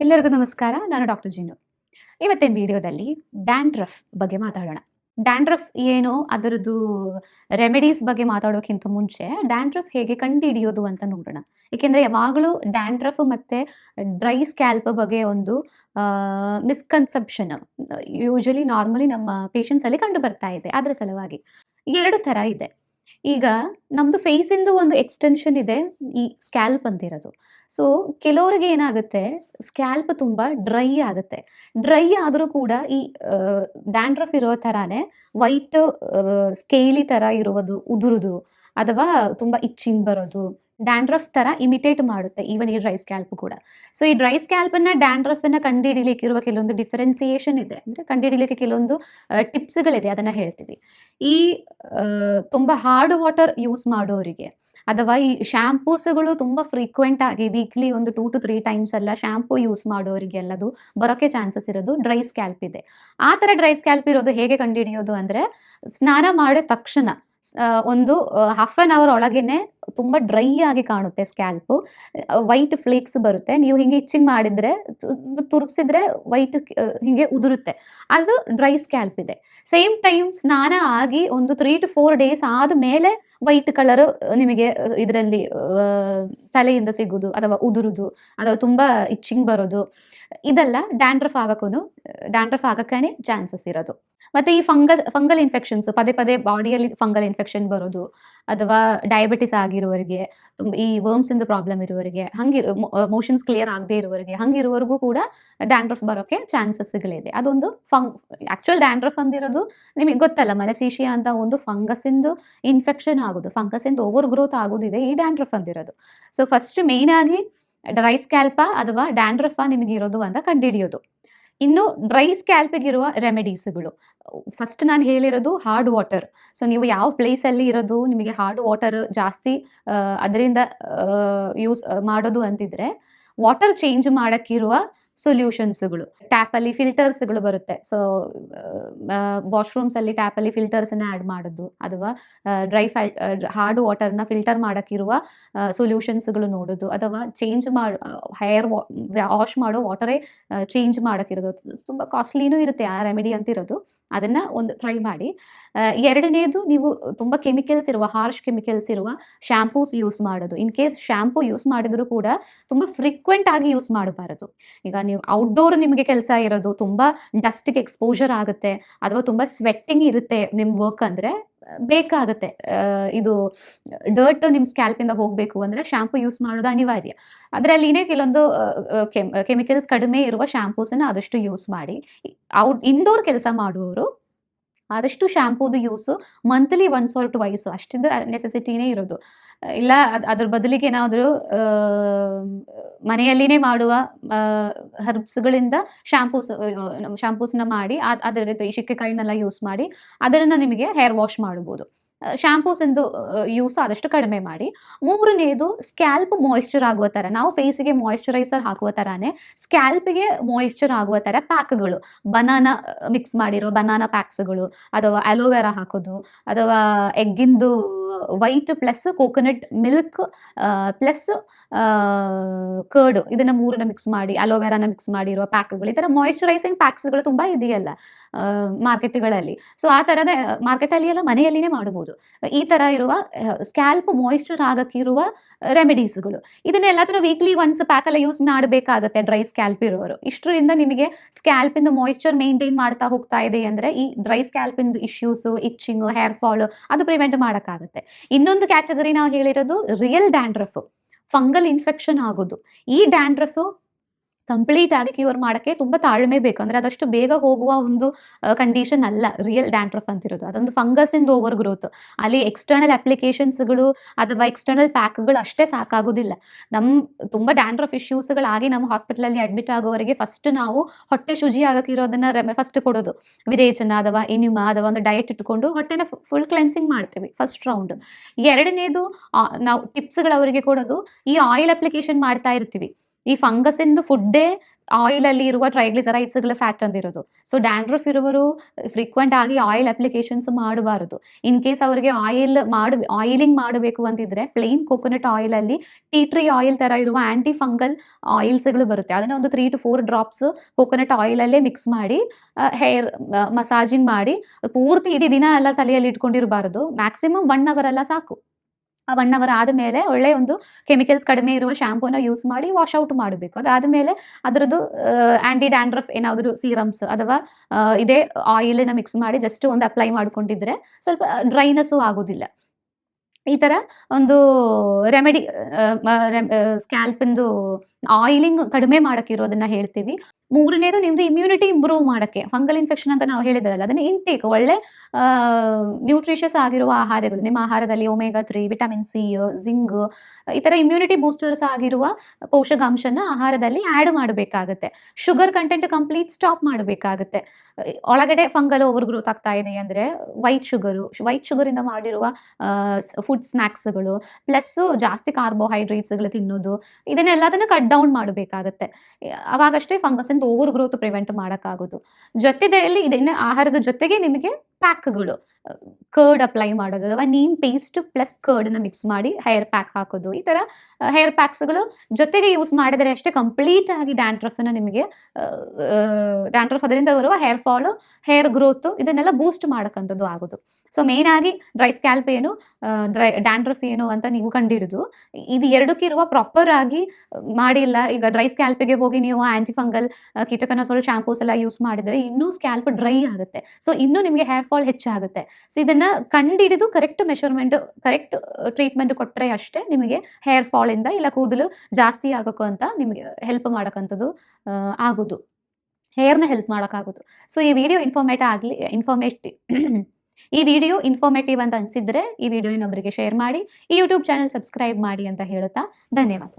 ಎಲ್ಲರಿಗೂ ನಮಸ್ಕಾರ, ನಾನು ಡಾಕ್ಟರ್ ಜಿನು. ಇವತ್ತಿನ ವಿಡಿಯೋದಲ್ಲಿ ಡ್ಯಾಂಡ್ರಫ್ ಬಗ್ಗೆ ಮಾತಾಡೋಣ. ಡ್ಯಾಂಡ್ರಫ್ ಏನು, ಅದರದ್ದು ರೆಮಿಡೀಸ್ ಬಗ್ಗೆ ಮಾತಾಡೋಕ್ಕಿಂತ ಮುಂಚೆ ಡ್ಯಾಂಡ್ರಫ್ ಹೇಗೆ ಕಂಡುಹಿಡಿಯೋದು ಅಂತ ನೋಡೋಣ. ಏಕೆಂದರೆ ಯಾವಾಗಲೂ ಡ್ಯಾಂಡ್ರಫ್ ಮತ್ತು ಡ್ರೈ ಸ್ಕ್ಯಾಲ್ಪ್ ಬಗ್ಗೆ ಒಂದು ಮಿಸ್ಕನ್ಸೆಪ್ಷನ್ ಯೂಶಲಿ ನಾರ್ಮಲಿ ನಮ್ಮ ಪೇಷಂಟ್ಸಲ್ಲಿ ಕಂಡು ಬರ್ತಾ ಇದೆ. ಅದರ ಸಲುವಾಗಿ ಎರಡು ಥರ ಇದೆ. ಈಗ ನಮ್ಮದು ಫೇಸಿಂದು ಒಂದು ಎಕ್ಸ್ಟೆನ್ಷನ್ ಇದೆ, ಈ ಸ್ಕ್ಯಾಲ್ಪ್ ಅಂತಿರೋದು. ಸೊ ಕೆಲವರಿಗೆ ಏನಾಗುತ್ತೆ ಸ್ಕ್ಯಾಲ್ಪ್ ತುಂಬ ಡ್ರೈ ಆಗುತ್ತೆ. ಡ್ರೈ ಆದರೂ ಕೂಡ ಈ ಡ್ಯಾಂಡ್ರಫ್ ಇರೋ ಥರಾನೇ ವೈಟ್ ಸ್ಕೇಲಿ ಥರ ಇರುವುದು, ಉದುರುದು, ಅಥವಾ ತುಂಬ ಇಚ್ಚಿಂಗ್ ಬರೋದು. ಡ್ಯಾಂಡ್ರಫ್ ತರ ಇಮಿಟೇಟ್ ಮಾಡುತ್ತೆ ಈವನ್ ಈ ಡ್ರೈ ಸ್ಕ್ಯಾಲ್ಪ್ ಕೂಡ. ಸೊ ಈ ಡ್ರೈ ಸ್ಕ್ಯಾಲ್ಪನ್ನು ಡ್ಯಾಂಡ್ರಫನ್ನು ಕಂಡುಹಿಡಿಲಿಕ್ಕಿರುವ ಕೆಲವೊಂದು ಡಿಫರೆನ್ಸಿಯೇಷನ್ ಇದೆ. ಅಂದರೆ ಕಂಡುಹಿಡಿಲಿಕ್ಕೆ ಕೆಲವೊಂದು ಟಿಪ್ಸ್ಗಳಿದೆ ಅದನ್ನ ಹೇಳ್ತೀವಿ. ಈ ತುಂಬಾ ಹಾರ್ಡ್ ವಾಟರ್ ಯೂಸ್ ಮಾಡೋರಿಗೆ, ಅಥವಾ ಈ ಶ್ಯಾಂಪೂಸ್ಗಳು ತುಂಬಾ ಫ್ರೀಕ್ವೆಂಟ್ ಆಗಿ ವೀಕ್ಲಿ ಒಂದು ಟೂ ಟು ತ್ರೀ ಟೈಮ್ಸ್ ಎಲ್ಲ ಶ್ಯಾಂಪೂ ಯೂಸ್ ಮಾಡೋರಿಗೆಲ್ಲದು ಬರೋಕ್ಕೆ ಚಾನ್ಸಸ್ ಇರೋದು ಡ್ರೈ ಸ್ಕ್ಯಾಲ್ಪ್ ಇದೆ. ಆ ಥರ ಡ್ರೈ ಸ್ಕ್ಯಾಲ್ಪ್ ಇರೋದು ಹೇಗೆ ಕಂಡುಹಿಡಿಯೋದು ಅಂದರೆ, ಸ್ನಾನ ಮಾಡಿದ ತಕ್ಷಣ ಒಂದು ಹಾಫ್ ಆನ್ ಅವರ್ ಒಳಗೇನೆ ತುಂಬಾ ಡ್ರೈ ಆಗಿ ಕಾಣುತ್ತೆ ಸ್ಕ್ಯಾಲ್ಪ್ ವೈಟ್ ಫ್ಲೇಕ್ಸ್ ಬರುತ್ತೆ. ನೀವು ಹಿಂಗೆ ಇಚ್ಚಿಂಗ್ ಮಾಡಿದ್ರೆ ತುರುಗಿಸಿದ್ರೆ ವೈಟ್ ಹಿಂಗೆ ಉದುರುತ್ತೆ. ಅದು ಡ್ರೈ ಸ್ಕ್ಯಾಲ್ಪ್ ಇದೆ. ಸೇಮ್ ಟೈಮ್ ಸ್ನಾನ ಆಗಿ ಒಂದು ತ್ರೀ ಟು ಫೋರ್ ಡೇಸ್ ಆದಮೇಲೆ ವೈಟ್ ಕಲರ್ ನಿಮಗೆ ಇದರಲ್ಲಿ ತಲೆಯಿಂದ ಸಿಗುದು ಅಥವಾ ಉದುರುದು ಅಥವಾ ತುಂಬಾ ಇಚ್ಚಿಂಗ್ ಬರೋದು. ಇದೆಲ್ಲ ಡ್ಯಾಂಡ್ರಫ್ ಆಗಕ್ಕೂ ಡ್ಯಾಂಡ್ರಫ್ ಆಗಕ್ಕೇ ಚಾನ್ಸಸ್ ಇರೋದು. ಮತ್ತೆ ಈ ಫಂಗಲ್ ಫಂಗಲ್ ಇನ್ಫೆಕ್ಷನ್ಸ್ ಪದೇ ಪದೇ ಬಾಡಿಯಲ್ಲಿ ಫಂಗಲ್ ಇನ್ಫೆಕ್ಷನ್ ಬರೋದು, ಅಥವಾ ಡಯಾಬಿಟಿಸ್ ಆಗಿರುವವರಿಗೆ ಈ ವರ್ಮ್ಸ್ ಇಂದ ಪ್ರಾಬ್ಲಮ್ ಇರುವವರಿಗೆ, ಹಂಗೆ ಮೋಷನ್ಸ್ ಕ್ಲಿಯರ್ ಆಗದೆ ಇರುವವರಿಗೆ ಹಂಗಿರುವವರೆಗೂ ಕೂಡ ಡ್ಯಾಂಡ್ರಫ್ ಬರೋಕೆ ಚಾನ್ಸಸ್ಗಳಿದೆ ಅದೊಂದು ಫಂಗ್ ಆಕ್ಚುಯಲ್ ಡ್ಯಾಂಡ್ರಫ್ ಅಂದಿರೋದು ನಿಮಗೆ ಗೊತ್ತಲ್ಲ, ಮಲಸೀಶಿಯಾ ಅಂತ ಒಂದು ಫಂಗಸ್ಸಿಂದು ಇನ್ಫೆಕ್ಷನ್ ಆಗೋದು ಇಂದ ಓವರ್ ಗ್ರೋತ್ ಆಗೋದಿದೆ ಈ ಡ್ಯಾಂಡ್ರಫ್ ಅಂದಿರೋದು. ಸೊ ಫಸ್ಟ್ ಮೇನ್ ಆಗಿ ಡ್ರೈ ಸ್ಕ್ಯಾಲ್ಪ ಅಥವಾ ಡ್ಯಾಂಡ್ರಫ ನಿಮಗೆ ಇರೋದು ಅಂತ ಕಂಡುಹಿಡಿಯೋದು. ಇನ್ನು ಡ್ರೈ ಸ್ಕ್ಯಾಲ್ಪಿಗಿರುವ ರೆಮಿಡೀಸ್ಗಳು ಫಸ್ಟ್ ನಾನು ಹೇಳಿರೋದು ಹಾರ್ಡ್ ವಾಟರ್ ಸೊ ನೀವು ಯಾವ ಪ್ಲೇಸಲ್ಲಿ ಇರೋದು, ನಿಮಗೆ ಹಾರ್ಡ್ ವಾಟರ್ ಜಾಸ್ತಿ ಅದರಿಂದ ಯೂಸ್ ಮಾಡೋದು ಅಂತಿದ್ರೆ ವಾಟರ್ ಚೇಂಜ್ ಮಾಡೋಕ್ಕಿರುವ ಸೊಲ್ಯೂಷನ್ಸ್ಗಳು ಟ್ಯಾಪಲ್ಲಿ ಫಿಲ್ಟರ್ಸ್ಗಳು ಬರುತ್ತೆ. ಸೊ ವಾಶ್ರೂಮ್ಸಲ್ಲಿ ಟ್ಯಾಪಲ್ಲಿ ಫಿಲ್ಟರ್ಸ್ನ ಆ್ಯಡ್ ಮಾಡೋದು ಅಥವಾ ಡ್ರೈ ಫೈ ಹಾರ್ಡ್ ವಾಟರ್ನ ಫಿಲ್ಟರ್ ಮಾಡೋಕ್ಕಿರುವ ಸೊಲ್ಯೂಷನ್ಸ್ಗಳು ನೋಡೋದು ಅಥವಾ ಚೇಂಜ್ ಮಾಡಿ ಹೇರ್ ವಾಶ್ ಮಾಡೋ ವಾಟರೇ ಚೇಂಜ್ ಮಾಡೋಕ್ಕಿರೋದು. ತುಂಬ ಕಾಸ್ಟ್ಲಿನೂ ಇರುತ್ತೆ ಆ ರೆಮಿಡಿ ಅಂತಿರೋದು. ಅದನ್ನು ಒಂದು ಟ್ರೈ ಮಾಡಿ. ಎರಡನೇದು ನೀವು ತುಂಬಾ ಕೆಮಿಕಲ್ಸ್ ಇರುವ ಹಾರ್ಶ್ ಕೆಮಿಕಲ್ಸ್ ಇರುವ ಶ್ಯಾಂಪೂಸ್ ಯೂಸ್ ಮಾಡೋದು. ಇನ್ ಕೇಸ್ ಶ್ಯಾಂಪೂ ಯೂಸ್ ಮಾಡಿದ್ರು ಕೂಡ ತುಂಬಾ ಫ್ರೀಕ್ವೆಂಟ್ ಆಗಿ ಯೂಸ್ ಮಾಡಬಾರದು. ಈಗ ನೀವು ಔಟ್ಡೋರ್ ನಿಮಗೆ ಕೆಲಸ ಇರೋದು ತುಂಬಾ ಡಸ್ಟಿಕ್ ಎಕ್ಸ್ಪೋಜರ್ ಆಗುತ್ತೆ, ಅಥವಾ ತುಂಬಾ ಸ್ವೆಟ್ಟಿಂಗ್ ಇರುತ್ತೆ ನಿಮ್ಮ ವರ್ಕ್ ಅಂದರೆ ಬೇಕಾಗುತ್ತೆ. ಇದು ಡರ್ಟ್ ನಿಮ್ಮ ಸ್ಕ್ಯಾಲ್ಪಿಂದ ಹೋಗಬೇಕು ಅಂದ್ರೆ ಶಾಂಪೂ ಯೂಸ್ ಮಾಡೋದು ಅನಿವಾರ್ಯ. ಅದರಲ್ಲಿನೇ ಕೆಲವೊಂದು ಕೆಮಿಕಲ್ಸ್ ಕಡಿಮೆ ಇರುವ ಶ್ಯಾಂಪೂಸನ್ನು ಆದಷ್ಟು ಯೂಸ್ ಮಾಡಿ. ಔಟ್ ಇಂಡೋರ್ ಕೆಲಸ ಮಾಡುವವರು ಆದಷ್ಟು ಶ್ಯಾಂಪೂದು use monthly once or twice ಅಷ್ಟಿಂದ ನೆಸೆಸಿಟಿನೇ ಇರೋದು. ಇಲ್ಲ, ಅದ್- ಅದ್ರ ಬದಲಿಗೆ ಏನಾದರೂ ಮನೆಯಲ್ಲಿನೇ ಮಾಡುವ ಹರ್ಬ್ಸ್ಗಳಿಂದ ಶಾಂಪೂಸ್ ಶಾಂಪೂಸ್ನ ಮಾಡಿ ಅದರ ಈ ಯೂಸ್ ಮಾಡಿ, ಅದನ್ನು ನಿಮಗೆ ಹೇರ್ ವಾಶ್ ಮಾಡ್ಬೋದು. ಶಾಂಪೂಸ್ ಎಂದು ಯೂಸ್ ಆದಷ್ಟು ಕಡಿಮೆ ಮಾಡಿ. ಮೂರನೇದು ಸ್ಕ್ಯಾಲ್ಪ್ ಮಾಯಿಶ್ಚರ್ ಆಗುವ ಥರ ನಾವು ಫೇಸಿಗೆ ಮಾಯಿಶ್ಚರೈಸರ್ ಹಾಕುವ ಥರನೇ ಸ್ಕ್ಯಾಲ್ಪಿಗೆ ಮಾಯಿಶ್ಚರ್ ಆಗುವ ಥರ ಪ್ಯಾಕ್ಗಳು. ಬನಾನಾ ಮಿಕ್ಸ್ ಮಾಡಿರೋ ಬನಾನಾ ಪ್ಯಾಕ್ಸ್ಗಳು ಅಥವಾ ಅಲೋವೆರಾ ಹಾಕೋದು, ಅಥವಾ ಎಗ್ಗಿಂದು white plus coconut milk plus curd ಇದನ್ನ ಮೂರನ್ನ ಮಿಕ್ಸ್ ಮಾಡಿ ಅಲೋವೆರಾನ ಮಿಕ್ಸ್ ಮಾಡಿರೋ ಪ್ಯಾಕ್ಗಳು ಈ ಥರ ಮಾಯಿಶ್ಚರೈಸಿಂಗ್ ಪ್ಯಾಕ್ಸ್ಗಳು ತುಂಬ ಇದೆಯಲ್ಲ. ಮಾರ್ಕೆಟ್ಗಳಲ್ಲಿ. ಸೊ ಆ ಥರದ ಮಾರ್ಕೆಟಲ್ಲಿ ಎಲ್ಲ ಮನೆಯಲ್ಲಿನೇ ಮಾಡಬಹುದು. ಈ ಥರ ಇರುವ ಸ್ಕ್ಯಾಲ್ಪ್ ಮಾಯಿಶ್ಚರ್ ಆಗಕ್ಕಿರುವ ರೆಮಿಡೀಸ್ಗಳು ತರ ವೀಕ್ಲಿ ಒನ್ಸ್ ಪ್ಯಾಕೆಲ್ಲ ಯೂಸ್ ಮಾಡಬೇಕಾಗತ್ತೆ ಡ್ರೈ ಸ್ಕ್ಯಾಲ್ಪ್ ಇರುವವರು. ಇಷ್ಟರಿಂದ ನಿಮಗೆ ಸ್ಕ್ಯಾಲ್ಪಿಂದ ಮಾಯಿಶ್ಚರ್ ಮೇಂಟೈನ್ ಮಾಡ್ತಾ ಹೋಗ್ತಾ ಇದೆ ಅಂದರೆ, ಈ ಡ್ರೈ ಸ್ಕ್ಯಾಲ್ಪಿಂದ ಇಶ್ಯೂಸು ಇಚ್ಚಿಂಗ್ ಹೇರ್ ಫಾಲ್ ಅದು ಪ್ರಿವೆಂಟ್ ಮಾಡೋಕ್ಕಾಗತ್ತೆ. ಇನ್ನೊಂದು ಕ್ಯಾಟಗರಿ ನಾವು ಹೇಳಿರೋದು ರಿಯಲ್ ಡ್ಯಾಂಡ್ರಫ್ ಫಂಗಲ್ ಇನ್ಫೆಕ್ಷನ್ ಆಗೋದು. ಈ ಡ್ಯಾಂಡ್ರಫ್ ಕಂಪ್ಲೀಟ್ ಆಗಿ ಕ್ಯೂರ್ ಮಾಡೋಕ್ಕೆ ತುಂಬ ತಾಳ್ಮೆ ಬೇಕು. ಅಂದರೆ ಅದಷ್ಟು ಬೇಗ ಹೋಗುವ ಒಂದು ಕಂಡೀಷನ್ ಅಲ್ಲ ರಿಯಲ್ ಡ್ಯಾಂಡ್ರಫ್ ಅಂತಿರೋದು. ಅದೊಂದು ಫಂಗಸ್ ಇಂದ ಓವರ್ ಗ್ರೋತ್ ಅಲ್ಲಿ ಎಕ್ಸ್ಟರ್ನಲ್ ಅಪ್ಲಿಕೇಶನ್ಸ್ಗಳು ಅಥವಾ ಎಕ್ಸ್ಟರ್ನಲ್ ಪ್ಯಾಕ್ಗಳು ಅಷ್ಟೇ ಸಾಕಾಗೋದಿಲ್ಲ. ನಮ್ಮ ತುಂಬ ಡ್ಯಾಂಡ್ರಫ್ ಇಶ್ಯೂಸ್ಗಳಾಗಿ ನಮ್ಮ ಹಾಸ್ಪಿಟಲಲ್ಲಿ ಅಡ್ಮಿಟ್ ಆಗೋವರೆಗೆ ಫಸ್ಟ್ ನಾವು ಹೊಟ್ಟೆ ಶುಜಿ ಆಗಕ್ಕಿರೋದನ್ನ ರೆಮೆ ಫಸ್ಟ್ ಕೊಡೋದು. ವಿರೇಚನ ಅಥವಾ ಎನಿಮಾ ಅಥವಾ ಒಂದು ಡಯಟ್ ಇಟ್ಕೊಂಡು ಹೊಟ್ಟೆನ ಫುಲ್ ಕ್ಲೆನ್ಸಿಂಗ್ ಮಾಡ್ತೀವಿ ಫಸ್ಟ್ ರೌಂಡ್ ಎರಡನೇದು ನಾವು ಟಿಪ್ಸ್ಗಳು ಅವರಿಗೆ ಕೊಡೋದು, ಈ ಆಯಿಲ್ ಅಪ್ಲಿಕೇಶನ್ ಮಾಡ್ತಾ ಇರ್ತೀವಿ. ಈ ಫಂಗಸ್ ಇಂದು ಫುಡ್ಡೇ ಆಯಿಲ್ ಅಲ್ಲಿ ಇರುವ ಟ್ರೈಗ್ಲಿಸರೈಡ್ಸ್ಗಳ ಫ್ಯಾಕ್ಟ್ ಅಂದಿರೋದು. ಸೊ ಡ್ಯಾಂಡ್ರಫ್ ಇರುವರು ಫ್ರೀಕ್ವೆಂಟ್ ಆಗಿ ಆಯಿಲ್ ಅಪ್ಲಿಕೇಶನ್ಸ್ ಮಾಡಬಾರದು. ಇನ್ ಕೇಸ್ ಅವರಿಗೆ ಆಯಿಲ್ ಮಾಡ ಆಯಿಲಿಂಗ್ ಮಾಡಬೇಕು ಅಂತಿದ್ರೆ ಪ್ಲೇನ್ ಕೋಕೋನಟ್ ಆಯಿಲ್ ಅಲ್ಲಿ ಟೀ ಟ್ರೀ ಆಯಿಲ್ ತರ ಇರುವ ಆಂಟಿ ಫಂಗಲ್ ಆಯಿಲ್ಸ್ಗಳು ಬರುತ್ತೆ. ಅದನ್ನ ಒಂದು three to four drops coconut oil ಅಲ್ಲೇ ಮಿಕ್ಸ್ ಮಾಡಿ ಹೇರ್ ಮಸಾಜಿಂಗ್ ಮಾಡಿ, ಪೂರ್ತಿ ಇಡೀ ದಿನ ಎಲ್ಲ ತಲೆಯಲ್ಲಿ ಇಟ್ಕೊಂಡಿರಬಾರದು. ಮ್ಯಾಕ್ಸಿಮಮ್ ಒನ್ ಅವರ್ ಎಲ್ಲ ಸಾಕು. ಆ ಒನ್ ಅವರ್ ಆದಮೇಲೆ ಒಳ್ಳೆ ಒಂದು ಕೆಮಿಕಲ್ಸ್ ಕಡಿಮೆ ಇರುವ ಶಾಂಪೂನ ಯೂಸ್ ಮಾಡಿ ವಾಶ್ ಔಟ್ ಮಾಡಬೇಕು. ಅದಾದಮೇಲೆ ಅದರದ್ದು ಆಂಟಿ ಡ್ಯಾಂಡ್ರಫ್ ಏನಾದರೂ ಸೀರಮ್ಸ್ ಅಥವಾ ಇದೆ ನ ಮಿಕ್ಸ್ ಮಾಡಿ ಜಸ್ಟ್ ಒಂದು ಅಪ್ಲೈ ಮಾಡ್ಕೊಂಡಿದ್ರೆ ಸ್ವಲ್ಪ ಡ್ರೈನೆಸ್ಸು ಆಗೋದಿಲ್ಲ. ಈ ಥರ ಒಂದು ರೆಮಿಡಿ ಸ್ಕ್ಯಾಲ್ಪಿಂದು ಆಯಿಲಿಂಗ್ ಕಡಿಮೆ ಮಾಡೋಕ್ಕಿರೋದನ್ನ ಹೇಳ್ತೀವಿ. ಮೂರನೇದು ನಿಮ್ದು ಇಮ್ಯುನಿಟಿ ಇಂಪ್ರೂವ್ ಮಾಡಕ್ಕೆ ಫಂಗಲ್ ಇನ್ಫೆಕ್ಷನ್ ಅಂತ ನಾವು ಹೇಳಿದ್ರಲ್ಲ, ಅದನ್ನ ಇಂಟೇಕ್ ಒಳ್ಳೆ ನ್ಯೂಟ್ರಿಷಸ್ ಆಗಿರುವ ಆಹಾರಗಳು, ನಿಮ್ಮ ಆಹಾರದಲ್ಲಿ omega three vitamin C zinc ಈ ಥರ ಇಮ್ಯುನಿಟಿ ಬೂಸ್ಟರ್ಸ್ ಆಗಿರುವ ಪೋಷಕಾಂಶನ ಆಹಾರದಲ್ಲಿ ಆ್ಯಡ್ ಮಾಡಬೇಕಾಗುತ್ತೆ. ಶುಗರ್ ಕಂಟೆಂಟ್ ಕಂಪ್ಲೀಟ್ ಸ್ಟಾಪ್ ಮಾಡಬೇಕಾಗುತ್ತೆ. ಒಳಗಡೆ ಫಂಗಲ್ ಓವರ್ ಗ್ರೋತ್ ಆಗ್ತಾ ಇದೆ ಅಂದರೆ ವೈಟ್ ಶುಗರು ವೈಟ್ ಶುಗರಿಂದ ಮಾಡಿರುವ ಫುಡ್ ಸ್ನ್ಯಾಕ್ಸ್ಗಳು ಪ್ಲಸ್ ಜಾಸ್ತಿ ಕಾರ್ಬೋಹೈಡ್ರೇಟ್ಸ್ಗಳು ತಿನ್ನೋದು ಇದನ್ನೆಲ್ಲದನ್ನು ಕಟ್ ಡೌನ್ ಮಾಡಬೇಕಾಗತ್ತೆ. ಅವಾಗಷ್ಟೇ ಫಂಗಸ್ ಇಂದ ಓವರ್ ಗ್ರೋತ್ ಪ್ರಿವೆಂಟ್ ಮಾಡೋಕ್ಕಾಗೋದು. ಜೊತೆಯಲ್ಲಿ ಇದನ್ನ ಆಹಾರದ ಜೊತೆಗೆ ನಿಮಗೆ ಪ್ಯಾಕ್ಗಳು, ಕರ್ಡ್ ಅಪ್ಲೈ ಮಾಡೋದು ಅಥವಾ ನೀಮ್ ಪೇಸ್ಟ್ ಪ್ಲಸ್ ಕರ್ಡ್ನ ಮಿಕ್ಸ್ ಮಾಡಿ ಹೇರ್ ಪ್ಯಾಕ್ ಹಾಕೋದು. ಈ ಥರ ಹೇರ್ ಪ್ಯಾಕ್ಸ್ಗಳು ಜೊತೆಗೆ ಯೂಸ್ ಮಾಡಿದರೆ ಅಷ್ಟೇ ಕಂಪ್ಲೀಟ್ ಆಗಿ ಡ್ಯಾಂಡ್ರಫನ್ನು ನಿಮಗೆ ಡ್ಯಾಂಡ್ರಫ್ ಅದರಿಂದ ಬರುವ ಹೇರ್ ಫಾಲು, ಹೇರ್ ಗ್ರೋತು ಇದನ್ನೆಲ್ಲ ಬೂಸ್ಟ್ ಮಾಡೋಕ್ಕಂಥದ್ದು ಆಗೋದು. ಸೊ ಮೇನ್ ಆಗಿ ಡ್ರೈ ಸ್ಕ್ಯಾಲ್ಪ್ ಏನು ಡ್ರೈ, ಡ್ಯಾಂಡ್ರಫ್ ಏನು ಅಂತ ನೀವು ಕಂಡಿಡಿದು ಇದು ಎರಡಕ್ಕಿರುವ ಪ್ರಾಪರ್ ಆಗಿ ಮಾಡಿಲ್ಲ. ಈಗ ಡ್ರೈ ಸ್ಕ್ಯಾಲ್ಪಿಗೆ ಹೋಗಿ ನೀವು ಆಂಟಿ ಫಂಗಲ್ ಕೀಟಕನಾಸೋಲ್ ಶಾಂಪೂಸ್ ಎಲ್ಲ ಯೂಸ್ ಮಾಡಿದರೆ ಇನ್ನೂ ಸ್ಕ್ಯಾಲ್ಪ್ ಡ್ರೈ ಆಗುತ್ತೆ. ಸೊ, ಇನ್ನೂ ನಿಮಗೆ ಹೇರ್ ಫಾಲ್ ಹೆಚ್ಚಾಗುತ್ತೆ. ಸೊ ಇದನ್ನ ಕಂಡಿಡಿದು ಕರೆಕ್ಟ್ ಮೆಷರ್ಮೆಂಟ್ ಕರೆಕ್ಟ್ ಟ್ರೀಟ್ಮೆಂಟ್ ಕೊಟ್ಟರೆ ಅಷ್ಟೇ ನಿಮಗೆ ಹೇರ್ ಫಾಲ್ ಇಂದ ಇಲ್ಲ ಕೂದಲು ಜಾಸ್ತಿ ಆಗೋಕು ಅಂತ ನಿಮಗೆ ಹೆಲ್ಪ್ ಮಾಡಕಂತದ್ದು ಆ, ಹೇರ್ ಹೇರ್ನ ಹೆಲ್ಪ್ ಮಾಡೋಕ್ಕಾಗೋದು. ಸೊ ಈ ವಿಡಿಯೋ ಇನ್ಫಾರ್ಮೇಟ್ ಆಗಲಿ ಇನ್ಫಾರ್ಮೇಟಿವ್ ಈ ವಿಡಿಯೋ ಇನ್ಫಾರ್ಮೇಟಿವ್ ಅಂತ ಅನ್ಸಿದ್ರೆ ಈ ವಿಡಿಯೋ ಇನ್ನೊಬ್ಬರಿಗೆ ಶೇರ್ ಮಾಡಿ ಈ ಯೂಟ್ಯೂಬ್ ಚಾನಲ್ ಸಬ್ಸ್ಕ್ರೈಬ್ ಮಾಡಿ ಅಂತ ಹೇಳುತ್ತಾ ಧನ್ಯವಾದ.